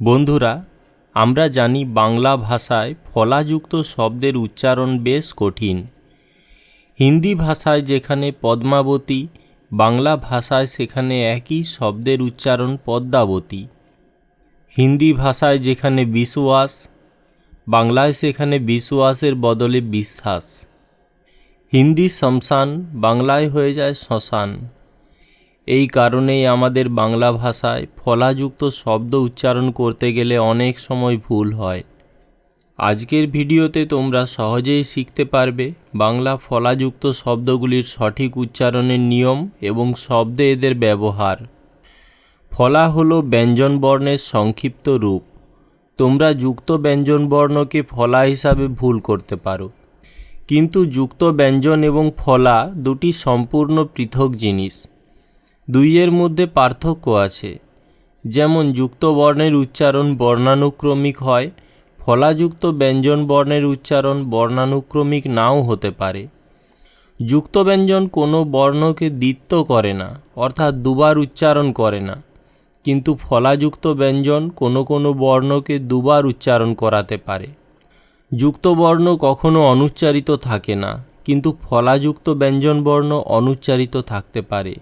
বন্ধুরা, আমরা জানি বাংলা ভাষায় ফলাযুক্ত শব্দের উচ্চারণ বেশ কঠিন। হিন্দি ভাষায় যেখানে পদ্মাবতী, বাংলা ভাষায় সেখানে একই শব্দের উচ্চারণ পদ্মাবতী। হিন্দি ভাষায় যেখানে বিশ্বাস বাংলায় সেখানে বিশ্বাসের বদলে বিশ্বাস। হিন্দি শ্মশান, বাংলায় হয়ে যায় শ্মশান। এই কারণেই আমাদের বাংলা ভাষায় ফলাযুক্ত শব্দ উচ্চারণ করতে গেলে অনেক সময় ভুল হয়। আজকের ভিডিওতে তোমরা সহজেই শিখতে পারবে বাংলা ফলাযুক্ত শব্দগুলির সঠিক উচ্চারণের নিয়ম এবং শব্দে এদের ব্যবহার। ফলা হলো ব্যঞ্জনবর্ণের সংক্ষিপ্ত রূপ। তোমরা যুক্ত ব্যঞ্জনবর্ণকে ফলা হিসাবে ভুল করতে পারো। কিন্তু যুক্ত ব্যঞ্জন এবং ফলা দুটি সম্পূর্ণ পৃথক জিনিস। দুইয়ের মধ্যে পার্থক্য আছে। যেমন, যুক্ত বর্ণের উচ্চারণ বর্ণানুক্রমিক হয়, ফলাযুক্ত ব্যঞ্জন বর্ণের উচ্চারণ বর্ণানুক্রমিক নাও হতে পারে। যুক্ত ব্যঞ্জন কোনো বর্ণকে দ্বিত্ব করে না, অর্থাৎ দুবার উচ্চারণ করে না, কিন্তু ফলাযুক্ত ব্যঞ্জন কোনো কোনো বর্ণকে দুবার উচ্চারণ করাতে পারে। যুক্ত বর্ণ কখনো অনুচ্চারিত থাকে না, কিন্তু ফলাযুক্ত ব্যঞ্জন বর্ণ অনুচ্চারিত থাকতে পারে।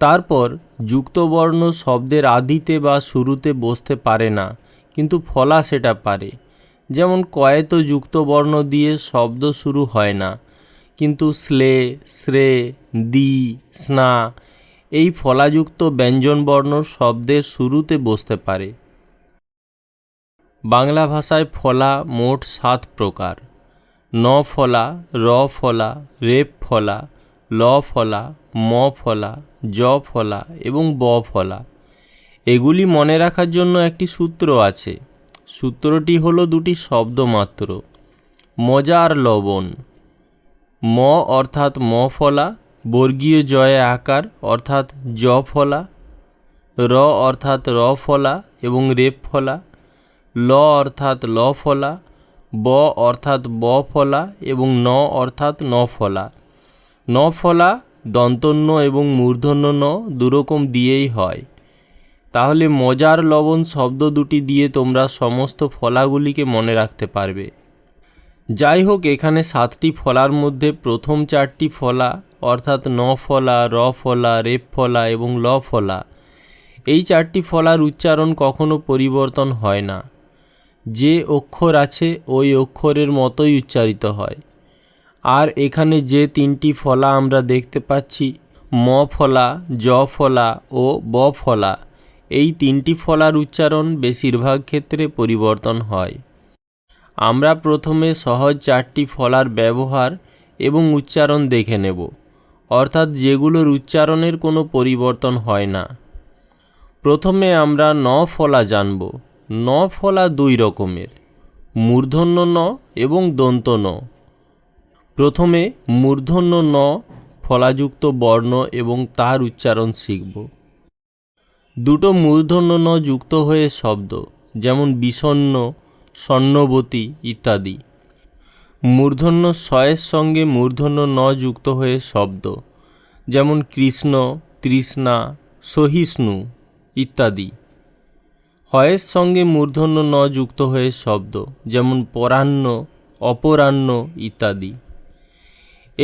তারপর যুক্তবর্ণ শব্দের আদিতে বা শুরুতে বসতে পারে না, কিন্তু ফলা সেটা পারে। যেমন কয়েত যুক্তবর্ণ দিয়ে শব্দ শুরু হয় না, কিন্তু স্লে শ্রে দি, স্না এই ফলাযুক্ত ব্যঞ্জনবর্ণ শব্দের শুরুতে বসতে পারে। বাংলা ভাষায় ফলা মোট সাত প্রকার। ন ফলা, র ফলা রেপ ফলা, ল ফলা, ম ফলা জ ফলা এবং ব ফলা। এগুলি মনে রাখার জন্য একটি সূত্র আছে। সূত্রটি হলো দুটি শব্দ মাত্র। মজার লবণ। ম অর্থাৎ ম ফলা, বর্গীয় জয়ে আকার অর্থাৎ জ ফলা, র অর্থাৎ র ফলা এবং রেপ ফলা, ল অর্থাৎ ল ফলা, ব অর্থাৎ ব ফলা এবং ন অর্থাৎ ন ফলা। ন ফলা দন্তন্য এবং মূর্ধন্য ন দুরকম দিয়েই হয়। তাহলে মজার লবণ শব্দ দুটি দিয়ে তোমরা সমস্ত ফলাগুলিকে মনে রাখতে পারবে। যাই হোক এখানে সাতটি ফলার মধ্যে প্রথম চারটি ফলা, অর্থাৎ ন ফলা, র ফলা, রেপ ফলা এবং ল ফলা, এই চারটি ফলার উচ্চারণ কখনো পরিবর্তন হয় না। যে অক্ষর আছে, ওই অক্ষরের মতোই উচ্চারিত হয়। আর এখানে যে তিনটি ফলা আমরা দেখতে পাচ্ছি, ম ফলা, জ ফলা ও ব ফলা, এই তিনটি ফলার উচ্চারণ বেশিরভাগ ক্ষেত্রে পরিবর্তন হয়। আমরা প্রথমে সহজ চারটি ফলার ব্যবহার এবং উচ্চারণ দেখে নেব, অর্থাৎ যেগুলোর উচ্চারণের কোনো পরিবর্তন হয় না। প্রথমে আমরা ন ফলা জানব, ন ফলা দুই রকমের, মূর্ধন্য ন এবং দন্ত ন। প্রথমে মূর্ধন্য ন, ফলাযুক্ত বর্ণ এবং তার উচ্চারণ শিখব। দুটো মূর্ধন্য ন যুক্ত হয়ে শব্দ, যেমন বিষণ্ন স্বর্ণবতী ইত্যাদি। মূর্ধন্য শয়ের সঙ্গে মূর্ধন্য ন যুক্ত হয়ে শব্দ, যেমন কৃষ্ণ, তৃষ্ণা, সহিষ্ণু ইত্যাদি। হয়ের সঙ্গে মূর্ধন্য ন যুক্ত হয়ে শব্দ, যেমন পরাহ্ন অপরাহ্ন ইত্যাদি।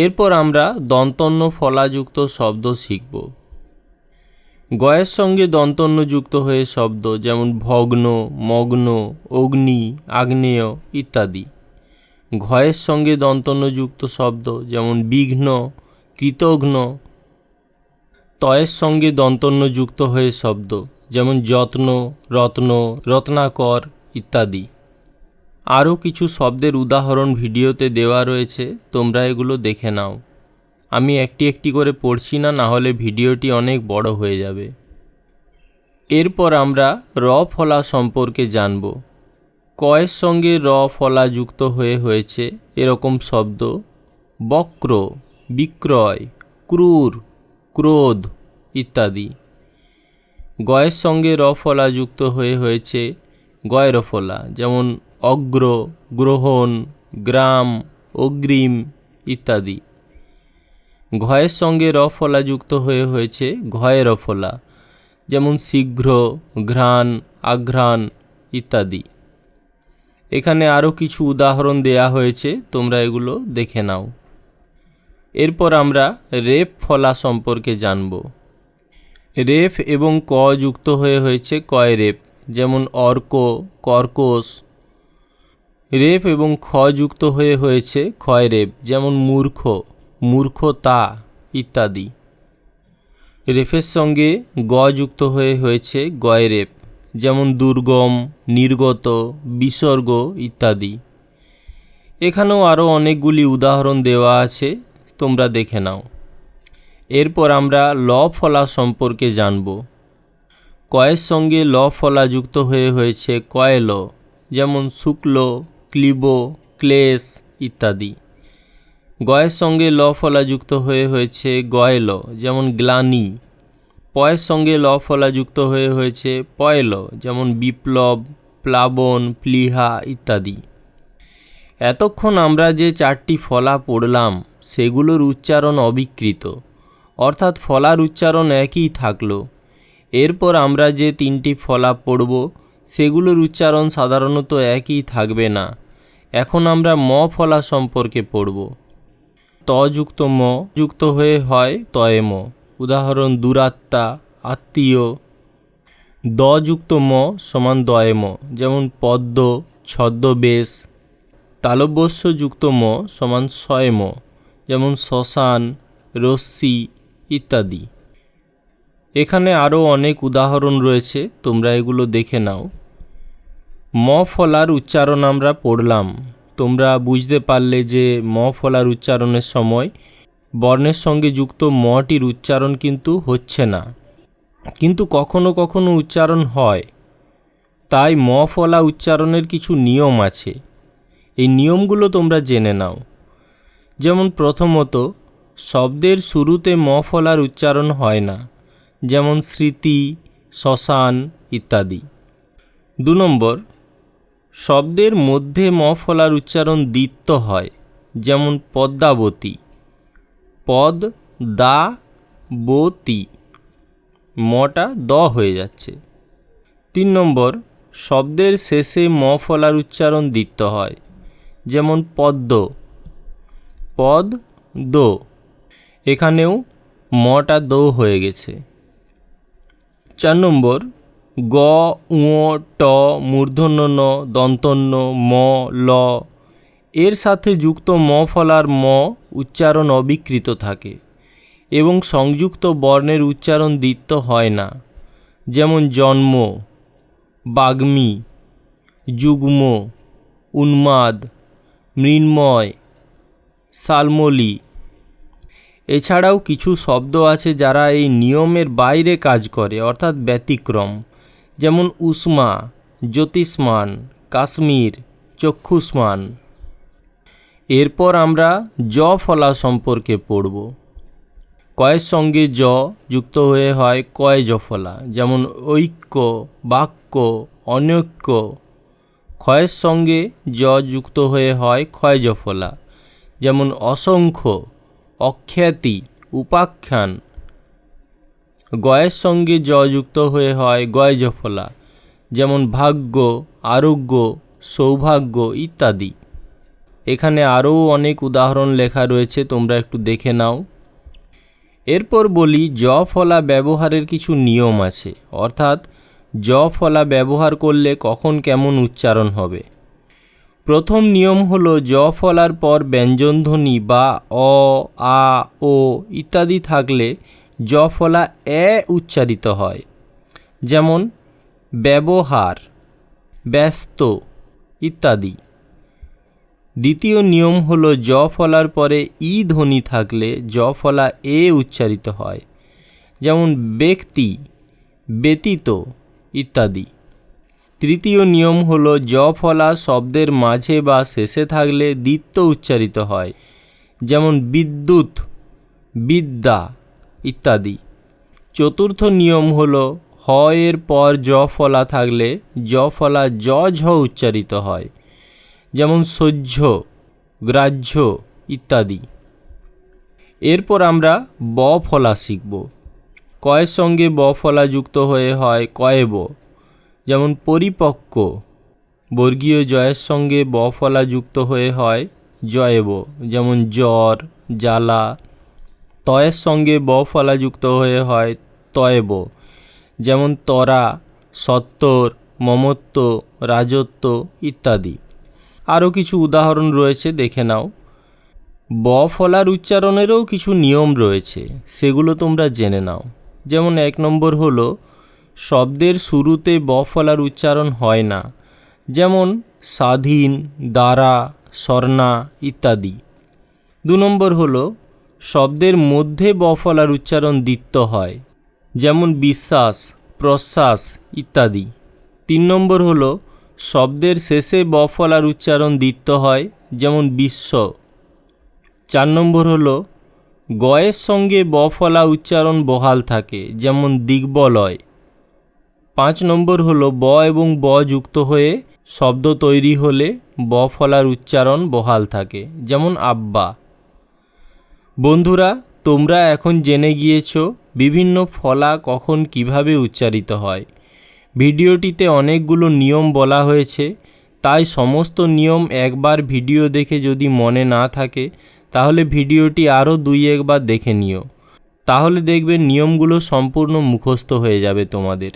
এরপর আমরা দন্তন্য ফলাযুক্ত শব্দ শিখব। গয়ের সঙ্গে দন্তন্য যুক্ত হয়ে শব্দ যেমন ভগ্ন, মগ্ন, অগ্নি, আগ্নেয় ইত্যাদি। ঘয়ের সঙ্গে দন্তন্য যুক্ত শব্দ যেমন বিঘ্ন, কৃতঘ্ন। তয়ের সঙ্গে দন্তন্য যুক্ত হয়ে শব্দ যেমন যত্ন, রত্ন, রত্নাকর ইত্যাদি। আরও কিছু শব্দের উদাহরণ ভিডিওতে দেওয়া রয়েছে, তোমরা এগুলো দেখে নাও। আমি একটি একটি করে পড়ছি না না হলে ভিডিওটি অনেক বড় হয়ে যাবে। এরপর আমরা র ফলা সম্পর্কে জানব। কয়ের সঙ্গে র ফলা যুক্ত হয়ে হয়েছে এরকম শব্দ। বক্র, বিক্রয়, ক্রূর, ক্রোধ ইত্যাদি। গয়ের সঙ্গে র ফলা যুক্ত হয়ে হয়েছে গয়ের ফলা, যেমন অগ্র, গ্রহণ, গ্রাম, অগ্রিম ইত্যাদি। ঘয়ের সঙ্গে র ফলা যুক্ত হয়ে হয়েছে ঘয়ের ফলা, যেমন শীঘ্র, ঘ্রাণ, আঘ্রাণ ইত্যাদি। এখানে আরও কিছু উদাহরণ দেয়া হয়েছে, তোমরা এগুলো দেখে নাও। এরপর আমরা রেপ ফলা সম্পর্কে জানব। রেফ এবং ক যুক্ত হয়ে হয়েছে কয় রেপ যেমন অর্ক, কর্কশ রেপ এবং খ যুক্ত হয়ে হয়েছে ক্ষয় রেপ, যেমন মূর্খ মূর্খতা ইত্যাদি। রেফের সঙ্গে গ যুক্ত হয়ে হয়েছে গয় রেপ, যেমন দুর্গম, নির্গত, বিসর্গ ইত্যাদি। এখানেও আরও অনেকগুলি উদাহরণ দেওয়া আছে, তোমরা দেখে নাও। এরপর আমরা ল ফলা সম্পর্কে জানব। কয়ের সঙ্গে ল ফলা যুক্ত হয়ে হয়েছে কয়েল যেমন শুক্ল ক্লিব ক্লেশ ইত্যাদি। গয়ের সঙ্গে ল ফলা যুক্ত হয়ে হয়েছে গয়েল, যেমন গ্লানি। পয়ের সঙ্গে ল ফলা যুক্ত হয়ে হয়েছে পয়ল, যেমন বিপ্লব, প্লাবন, প্লিহা ইত্যাদি। এতক্ষণ আমরা যে চারটি ফলা পড়লাম, সেগুলোর উচ্চারণ অবিকৃত। অর্থাৎ ফলার উচ্চারণ একই থাকল। এরপর আমরা যে তিনটি ফলা পড়ব, সেগুলোর উচ্চারণ সাধারণত একই থাকবে না। এখন আমরা ম ফলা সম্পর্কে পড়ব। ত যুক্ত ম যুক্ত হয়ে হয় তয়ে ম। উদাহরণ, দুরাত্মা, আত্মীয়। দ যুক্ত ম সমান দয়ে ম, যেমন পদ্ম, ছদ্মবেশ। তালব্যস্য যুক্ত ম সমান শয়ে ম, যেমন শ্মশান, রশ্মি ইত্যাদি। এখানে আরও অনেক উদাহরণ রয়েছে, তোমরা এগুলো দেখে নাও। ম ফলার উচ্চারণ আমরা পড়লাম। তোমরা বুঝতে পারলে যে ম ফলার উচ্চারণের সময় বর্ণের সঙ্গে যুক্ত মটির উচ্চারণ কিন্তু হচ্ছে না। কিন্তু কখনো কখনো উচ্চারণ হয়। তাই ম ফলা উচ্চারণের কিছু নিয়ম আছে। এই নিয়মগুলো তোমরা জেনে নাও। যেমন প্রথমত, শব্দের শুরুতে ম ফলার উচ্চারণ হয় না। যেমন স্মৃতি, শ্মশান ইত্যাদি। দু নম্বর শব্দের মধ্যে মফলার উচ্চারণ দ্বিত্ব হয়, যেমন পদ্মাবতী। পদ, দা, বতি। মটা দ হয়ে যাচ্ছে। তিন নম্বর, শব্দের শেষে মফলার উচ্চারণ দ্বিত্ব হয়, যেমন পদ্ম। পদ, দো। এখানেও মটা দো হয়ে গেছে। চার নম্বর গ উ ট মূর্ধন্য ন দন্তন্য, ম, ল। এর সাথে যুক্ত ম ফলার ম উচ্চারণ অবিকৃত থাকে এবং সংযুক্ত বর্ণের উচ্চারণ দ্বিত্ব হয় না। যেমন জন্ম, বাগ্মী, যুগ্ম, উন্মাদ, মৃন্ময়, সালমলি। এছাড়াও কিছু শব্দ আছে যারা এই নিয়মের বাইরে কাজ করে, অর্থাৎ ব্যতিক্রম। যেমন উষ্মা, জ্যোতিষ্মান, কাশ্মীর, চক্ষুষ্মান। এরপর আমরা জ ফলা সম্পর্কে পড়ব। কয়ের সঙ্গে জ যুক্ত হয়ে হয় কয় জফলা যেমন ঐক্য, বাক্য, অনৈক্য। ক্ষয়ের সঙ্গে জ যুক্ত হয়ে হয় ক্ষয় জফলা যেমন অসংখ্য অখ্যাতি উপাখ্যান। গয়ের সঙ্গে জ যুক্ত হয়ে হয় গয় জফলা যেমন ভাগ্য, আরোগ্য, সৌভাগ্য ইত্যাদি। এখানে আরও অনেক উদাহরণ লেখা রয়েছে, তোমরা একটু দেখে নাও। এরপর বলি জ ফলা ব্যবহারের কিছু নিয়ম আছে, অর্থাৎ জ ফলা ব্যবহার করলে কখন কেমন উচ্চারণ হবে। প্রথম নিয়ম হলো জ ফলার পর ব্যঞ্জনধ্বনি বা অ, আ, ও ইত্যাদি থাকলে জ ফলা এ উচ্চারিত হয়। যেমন, ব্যবহার, ব্যস্ত, ইত্যাদি। দ্বিতীয় নিয়ম হলো জ ফলার পরে ই ধ্বনি থাকলে জ ফলা এ উচ্চারিত হয়। যেমন, ব্যক্তি, ব্যতীত, ইত্যাদি। তৃতীয় নিয়ম হলো জ ফলা শব্দের মাঝে বা শেষে থাকলে দ্বিত্ব উচ্চারিত হয়। যেমন, বিদ্যুৎ, বিদ্যা ইত্যাদি। চতুর্থ নিয়ম হল হ এর পর জ ফলা থাকলে জ ফলা জ ঝ উচ্চারিত হয়। যেমন সহ্য, গ্রাহ্য ইত্যাদি। এরপর আমরা ব ফলা শিখব। কয়ের সঙ্গে ব ফলা যুক্ত হয়ে হয় কয়েব যেমন পরিপক্ক, বর্গীয় জয়ের সঙ্গে ব ফলা যুক্ত হয়ে হয় জয়েব যেমন জ্বর, জ্বালা তয়ের সঙ্গে ব ফলা যুক্ত হয়ে হয় তয়েব। যেমন তরা, সত্তর, মমত্ব, রাজত্ব ইত্যাদি। আরও কিছু উদাহরণ রয়েছে, দেখে নাও। ব ফলার উচ্চারণেরও কিছু নিয়ম রয়েছে, সেগুলো তোমরা জেনে নাও। যেমন এক নম্বর হলো, শব্দের শুরুতে ব ফলার উচ্চারণ হয় না। যেমন, স্বাধীন, দ্বারা, স্বর্ণা ইত্যাদি। দু নম্বর হলো শব্দের মধ্যে ব ফলার উচ্চারণ দ্বিত্ব হয়, যেমন বিশ্বাস, প্রশ্বাস ইত্যাদি। তিন নম্বর হল, শব্দের শেষে ব ফলার উচ্চারণ দ্বিত্ব হয়, যেমন বিশ্ব। চার নম্বর হল, গয়ের সঙ্গে ব ফলা উচ্চারণ বহাল থাকে, যেমন দিগ্বলয়। পাঁচ নম্বর হল, ব এবং ব যুক্ত হয়ে শব্দ তৈরি হলে ব ফলার উচ্চারণ বহাল থাকে, যেমন আব্বা। বন্ধুরা, তোমরা এখন জেনে গিয়েছো বিভিন্ন ফলা কখন কীভাবে উচ্চারিত হয়। ভিডিওটিতে অনেকগুলো নিয়ম বলা হয়েছে, তাই সমস্ত নিয়ম একবার ভিডিও দেখে যদি মনে না থাকে, তাহলে ভিডিওটি আরও দুই একবার দেখে নিও। তাহলে দেখবে নিয়মগুলো সম্পূর্ণ মুখস্থ হয়ে যাবে তোমাদের।